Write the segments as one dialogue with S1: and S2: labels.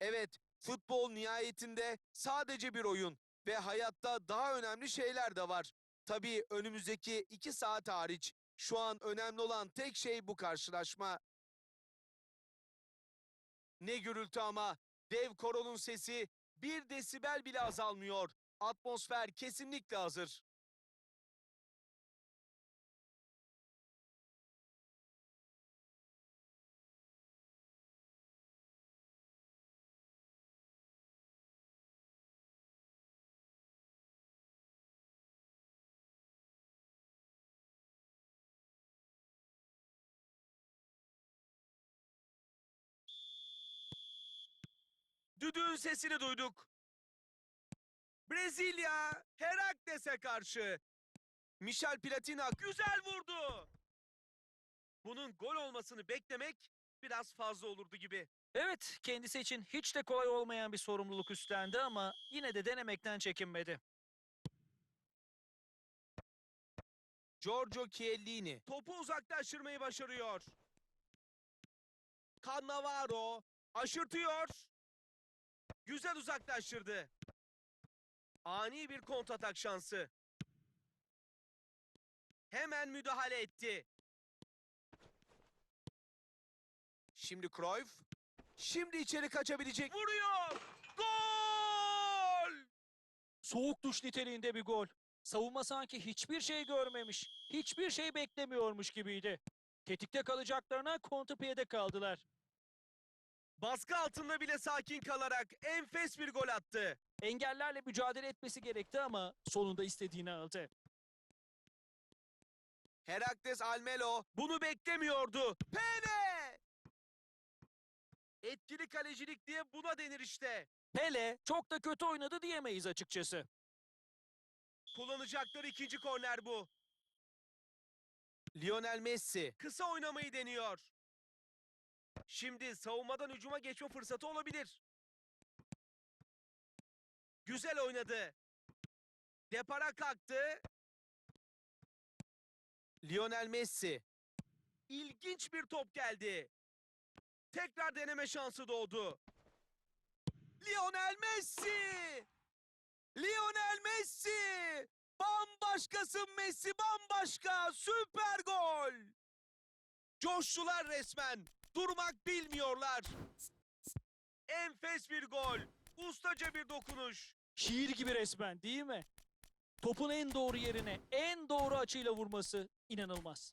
S1: Evet, futbol nihayetinde sadece bir oyun ve hayatta daha önemli şeyler de var. Tabii önümüzdeki iki saat hariç şu an önemli olan tek şey bu karşılaşma. Ne gürültü ama dev koronun sesi bir desibel bile azalmıyor. Atmosfer kesinlikle hazır. Düdüğün sesini duyduk. Brezilya Herakles'e karşı. Michel Platina güzel vurdu. Bunun gol olmasını beklemek biraz fazla olurdu gibi.
S2: Evet, kendisi için hiç de kolay olmayan bir sorumluluk üstlendi ama yine de denemekten çekinmedi.
S1: Giorgio Chiellini topu uzaklaştırmayı başarıyor. Cannavaro aşırtıyor. Güzel uzaklaştırdı. Ani bir kontratak şansı. Hemen müdahale etti. Şimdi Cruyff. Şimdi içeri kaçabilecek. Vuruyor. Gol!
S2: Soğuk duş niteliğinde bir gol. Savunma sanki hiçbir şey görmemiş, hiçbir şey beklemiyormuş gibiydi. Tetikte kalacaklarına kontrpiyede kaldılar.
S1: Baskı altında bile sakin kalarak enfes bir gol attı.
S2: Engellerle mücadele etmesi gerekti ama sonunda istediğini aldı.
S1: Herakles Almelo bunu beklemiyordu. Pele! Etkili kalecilik diye buna denir işte.
S2: Pele çok da kötü oynadı diyemeyiz açıkçası.
S1: Kullanacakları ikinci korner bu. Lionel Messi kısa oynamayı deniyor. Şimdi savunmadan hücuma geçme fırsatı olabilir. Güzel oynadı. Depara kalktı. Lionel Messi. İlginç bir top geldi. Tekrar deneme şansı doğdu. Lionel Messi! Lionel Messi! Bambaşkasın Messi bambaşka! Süper gol! Coştular resmen. Durmak bilmiyorlar. Enfes bir gol. Ustaca bir dokunuş.
S2: Şiir gibi resmen değil mi? Topun en doğru yerine, en doğru açıyla vurması inanılmaz.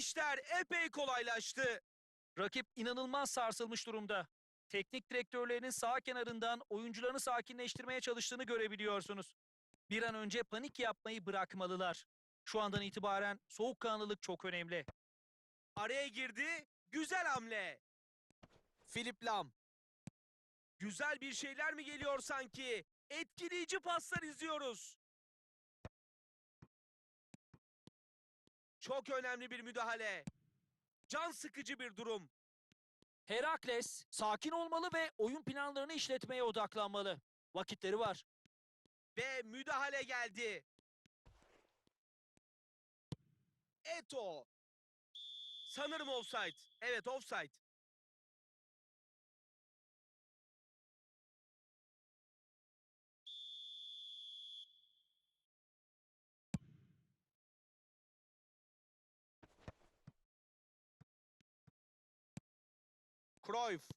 S1: İşler epey kolaylaştı.
S2: Rakip inanılmaz sarsılmış durumda. Teknik direktörlerinin sağ kenarından oyuncularını sakinleştirmeye çalıştığını görebiliyorsunuz. Bir an önce panik yapmayı bırakmalılar. Şu andan itibaren soğukkanlılık çok önemli.
S1: Araya girdi. Güzel hamle. Philip Lam. Güzel bir şeyler mi geliyor sanki? Etkileyici paslar izliyoruz. Çok önemli bir müdahale. Can sıkıcı bir durum.
S2: Herakles sakin olmalı ve oyun planlarını işletmeye odaklanmalı. Vakitleri var.
S1: Ve müdahale geldi. Eto. Sanırım offside. Evet offside. Cruyff.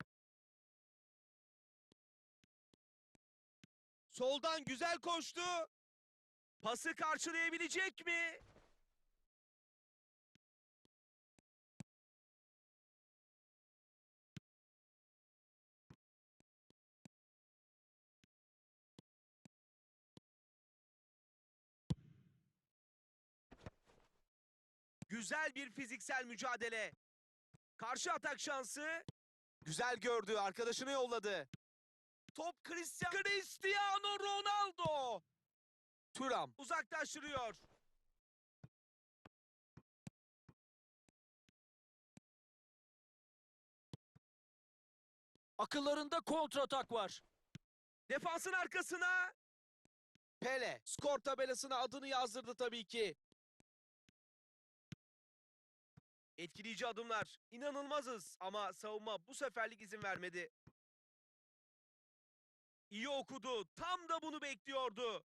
S1: Soldan güzel koştu. Pası karşılayabilecek mi? Güzel bir fiziksel mücadele. Karşı atak şansı. Güzel gördü, arkadaşını yolladı. Top Cristiano, Cristiano Ronaldo. Thuram uzaklaştırıyor.
S2: Akıllarında kontratak var.
S1: Defansın arkasına. Pele skor tabelasına adını yazdırdı tabii ki. Etkileyici adımlar. İnanılmazız ama savunma bu seferlik izin vermedi. İyi okudu. Tam da bunu bekliyordu.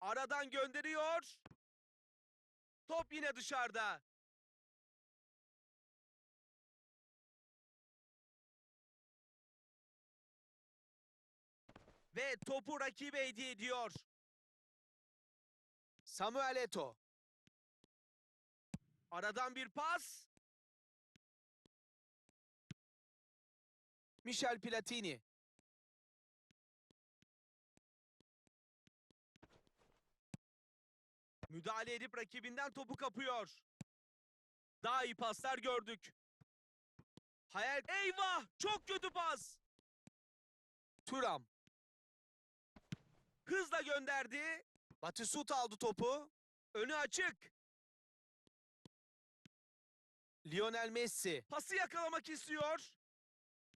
S1: Aradan gönderiyor. Top yine dışarıda. Ve topu rakibe hediye ediyor. Samuel Eto'o. Aradan bir pas. Michel Platini. Müdahale edip rakibinden topu kapıyor. Daha iyi paslar gördük. Hayal... Eyvah! Çok kötü pas! Turam. Hızla gönderdi. Batistuta aldı topu. Önü açık. Lionel Messi pası yakalamak istiyor.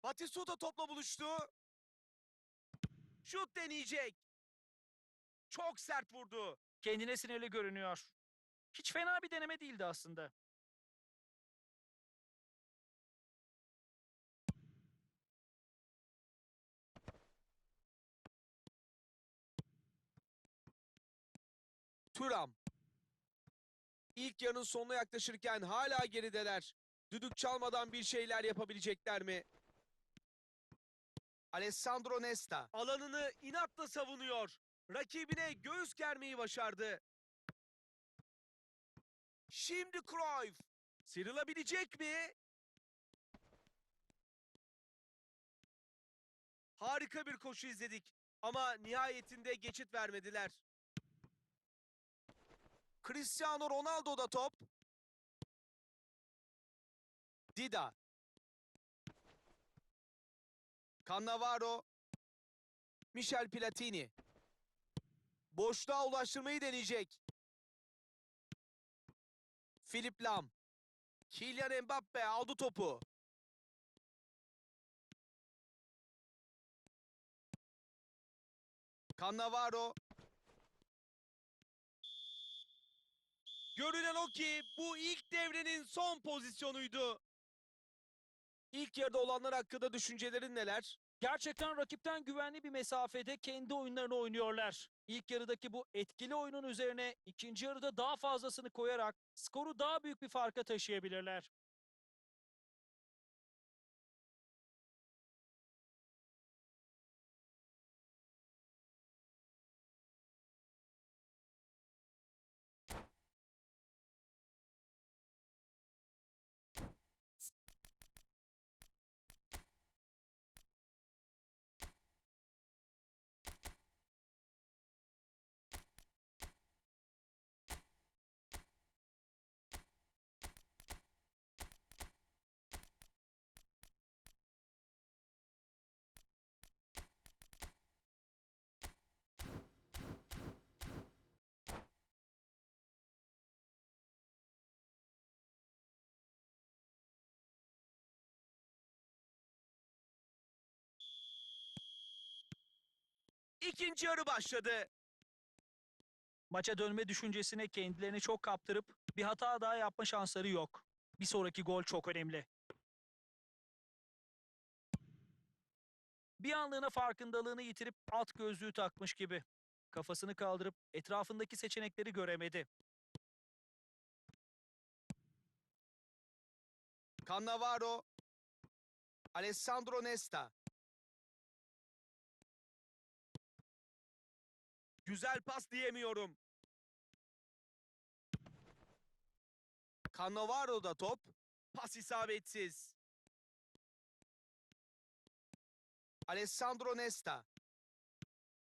S1: Batistuta topla buluştu. Şut deneyecek. Çok sert vurdu.
S2: Kendine sinirli görünüyor. Hiç fena bir deneme değildi aslında.
S1: Turam. İlk yarının sonuna yaklaşırken hala gerideler. Düdük çalmadan bir şeyler yapabilecekler mi? Alessandro Nesta alanını inatla savunuyor. Rakibine göğüs germeyi başardı. Şimdi Cruyff. Sıyrılabilecek mi? Harika bir koşu izledik ama nihayetinde geçit vermediler. Cristiano Ronaldo'da top. Dida. Cannavaro. Michel Platini. Boşluğa ulaştırmayı deneyecek. Philip Lam. Kylian Mbappe aldı topu. Cannavaro. Görünen o ki bu ilk devrenin son pozisyonuydu. İlk yarıda olanlar hakkında düşüncelerin neler?
S2: Gerçekten rakipten güvenli bir mesafede kendi oyunlarını oynuyorlar. İlk yarıdaki bu etkili oyunun üzerine ikinci yarıda daha fazlasını koyarak skoru daha büyük bir farka taşıyabilirler.
S1: İkinci yarı başladı.
S2: Maça dönme düşüncesine kendilerini çok kaptırıp bir hata daha yapma şansları yok. Bir sonraki gol çok önemli. Bir anlığına farkındalığını yitirip alt gözlüğü takmış gibi. Kafasını kaldırıp etrafındaki seçenekleri göremedi.
S1: Cannavaro. Alessandro Nesta. Güzel pas diyemiyorum. Cannavaro'da top. Pas isabetsiz. Alessandro Nesta.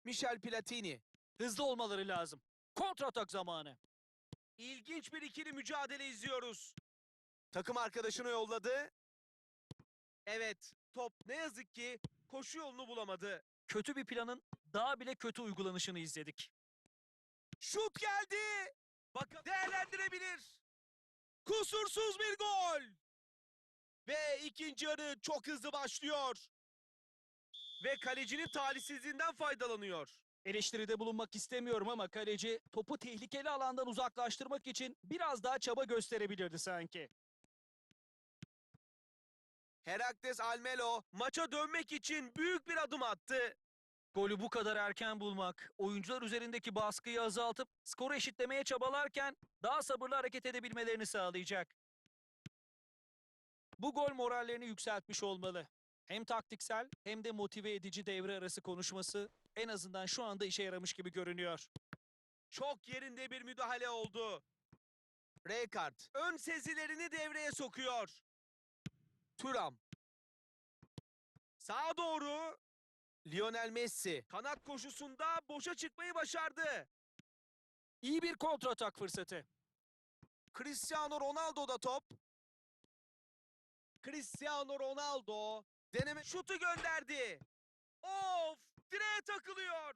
S1: Michel Platini.
S2: Hızlı olmaları lazım. Kontratak zamanı.
S1: İlginç bir ikili mücadele izliyoruz. Takım arkadaşını yolladı. Evet, top ne yazık ki koşu yolunu bulamadı.
S2: Kötü bir planın daha bile kötü uygulanışını izledik.
S1: Şut geldi. Bakın değerlendirebilir. Kusursuz bir gol. Ve ikinci yarı çok hızlı başlıyor. Ve kalecinin talihsizliğinden faydalanıyor.
S2: Eleştiride bulunmak istemiyorum ama kaleci topu tehlikeli alandan uzaklaştırmak için biraz daha çaba gösterebilirdi sanki.
S1: Herakles Almelo maça dönmek için büyük bir adım attı.
S2: Golü bu kadar erken bulmak, oyuncular üzerindeki baskıyı azaltıp skoru eşitlemeye çabalarken daha sabırlı hareket edebilmelerini sağlayacak. Bu gol morallerini yükseltmiş olmalı. Hem taktiksel hem de motive edici devre arası konuşması en azından şu anda işe yaramış gibi görünüyor.
S1: Çok yerinde bir müdahale oldu. Rijkaard ön sezilerini devreye sokuyor. Thuram. Sağa doğru. Lionel Messi kanat koşusunda boşa çıkmayı başardı.
S2: İyi bir kontratak fırsatı.
S1: Cristiano Ronaldo da top. Cristiano Ronaldo deneme şutu gönderdi. Of! Direğe takılıyor.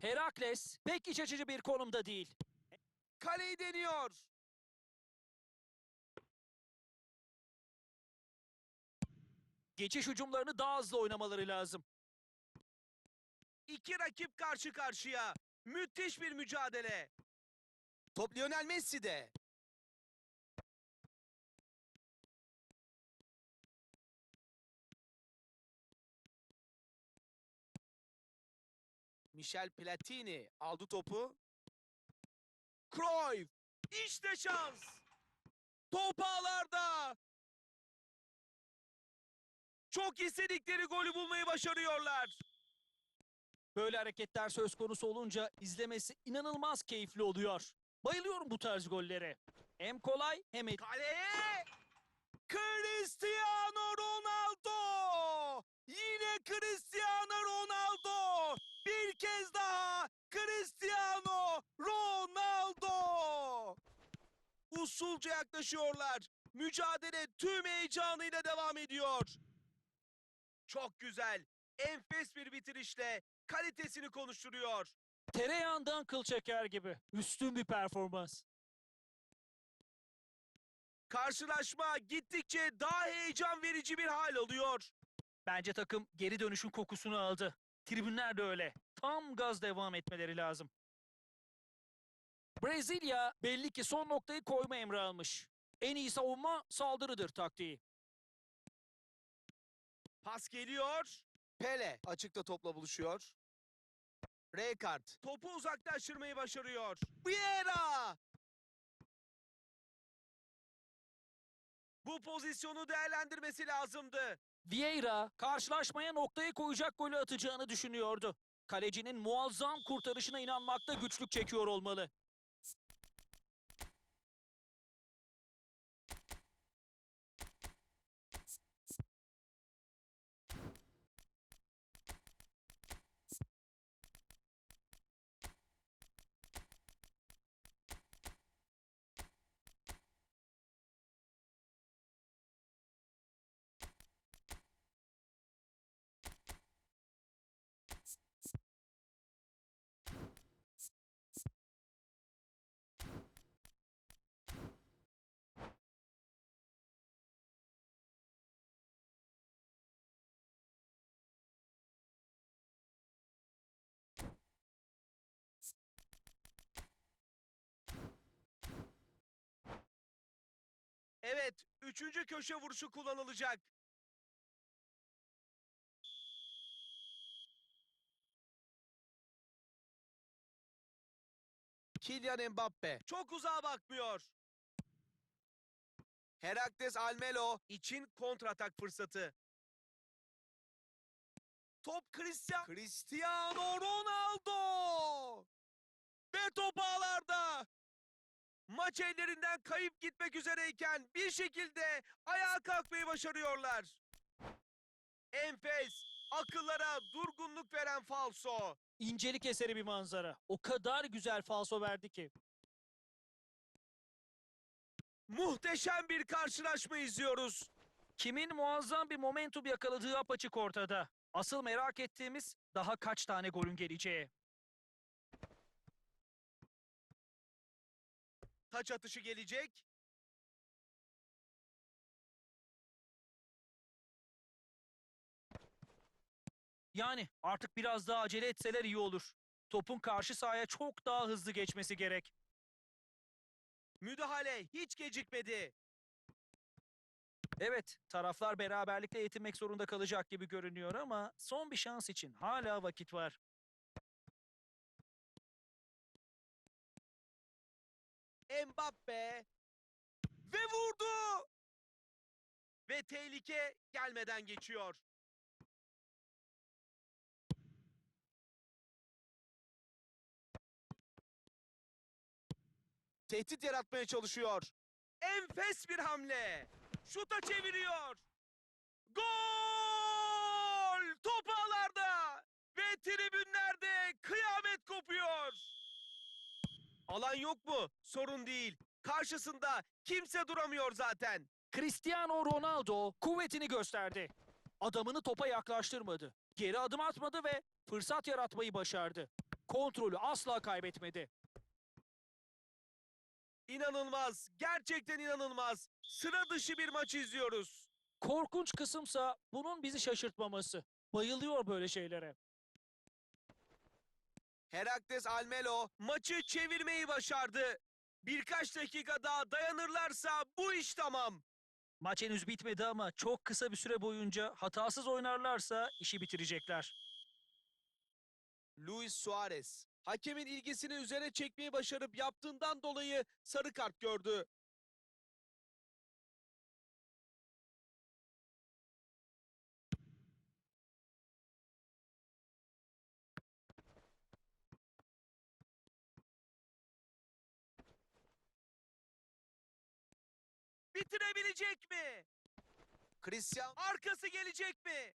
S2: Herakles pek iç açıcı bir konumda değil.
S1: Kaleyi deniyor.
S2: Geçiş hücumlarını daha hızlı oynamaları lazım.
S1: İki rakip karşı karşıya. Müthiş bir mücadele. Top Lionel Messi'de. Michel Platini aldı topu. Cruyff. İşte şans. Top ağlarda. Çok istedikleri golü bulmayı başarıyorlar.
S2: Böyle hareketler söz konusu olunca izlemesi inanılmaz keyifli oluyor. Bayılıyorum bu tarz gollere. Hem kolay hem et-
S1: Kaleye Cristiano Ronaldo! Yine Cristiano Ronaldo! Bir kez daha Cristiano Ronaldo! Usulca yaklaşıyorlar. Mücadele tüm heyecanıyla devam ediyor. Çok güzel. Enfes bir bitirişle kalitesini konuşturuyor.
S2: tereyağından kıl çeker gibi. Üstün bir performans.
S1: Karşılaşma gittikçe daha heyecan verici bir hal alıyor.
S2: Bence takım geri dönüşün kokusunu aldı. Tribünler de öyle. Tam gaz devam etmeleri lazım. Brezilya belli ki son noktayı koyma emri almış. En iyi savunma saldırıdır taktiği.
S1: Pas geliyor. Pele açıkta topla buluşuyor. Rijkaard topu uzaklaştırmayı başarıyor. Vieira! Bu pozisyonu değerlendirmesi lazımdı.
S2: Vieira karşılaşmaya noktayı koyacak golü atacağını düşünüyordu. Kalecinin muazzam kurtarışına inanmakta güçlük çekiyor olmalı.
S1: Evet, üçüncü köşe vuruşu kullanılacak. Kylian Mbappe çok uzağa bakmıyor. Herakles Almelo için kontratak fırsatı. Top Cristiano, Cristiano Ronaldo. Ve top ağlarda. Maç ellerinden kayıp gitmek üzereyken bir şekilde ayağa kalkmayı başarıyorlar. Enfes, akıllara durgunluk veren falso.
S2: İncelik eseri bir manzara. O kadar güzel falso verdi ki.
S1: Muhteşem bir karşılaşma izliyoruz.
S2: Kimin muazzam bir momentum yakaladığı apaçık ortada. Asıl merak ettiğimiz daha kaç tane golün geleceği.
S1: Taç atışı gelecek.
S2: Yani artık biraz daha acele etseler iyi olur. Topun karşı sahaya çok daha hızlı geçmesi gerek.
S1: Müdahale hiç gecikmedi.
S2: Evet, taraflar beraberlikle yetinmek zorunda kalacak gibi görünüyor ama son bir şans için hala vakit var.
S1: Mbappe ve vurdu. Ve tehlike gelmeden geçiyor. Tehdit yaratmaya çalışıyor. Enfes bir hamle. Şuta çeviriyor. Gol! Top ağlarda ve tribünlerde kıyamet kopuyor. Alan yok mu? Sorun değil. Karşısında kimse duramıyor zaten.
S2: Cristiano Ronaldo kuvvetini gösterdi. Adamını topa yaklaştırmadı. Geri adım atmadı ve fırsat yaratmayı başardı. Kontrolü asla kaybetmedi.
S1: İnanılmaz. Gerçekten inanılmaz. Sıra dışı bir maç izliyoruz.
S2: Korkunç kısımsa bunun bizi şaşırtmaması. Bayılıyor böyle şeylere.
S1: Herakles Almelo maçı çevirmeyi başardı. Birkaç dakika daha dayanırlarsa bu iş tamam.
S2: Maç henüz bitmedi ama çok kısa bir süre boyunca hatasız oynarlarsa işi bitirecekler.
S1: Luis Suarez hakemin ilgisini üzerine çekmeyi başarıp yaptığından dolayı sarı kart gördü. Bitirebilecek mi? Christian arkası gelecek mi?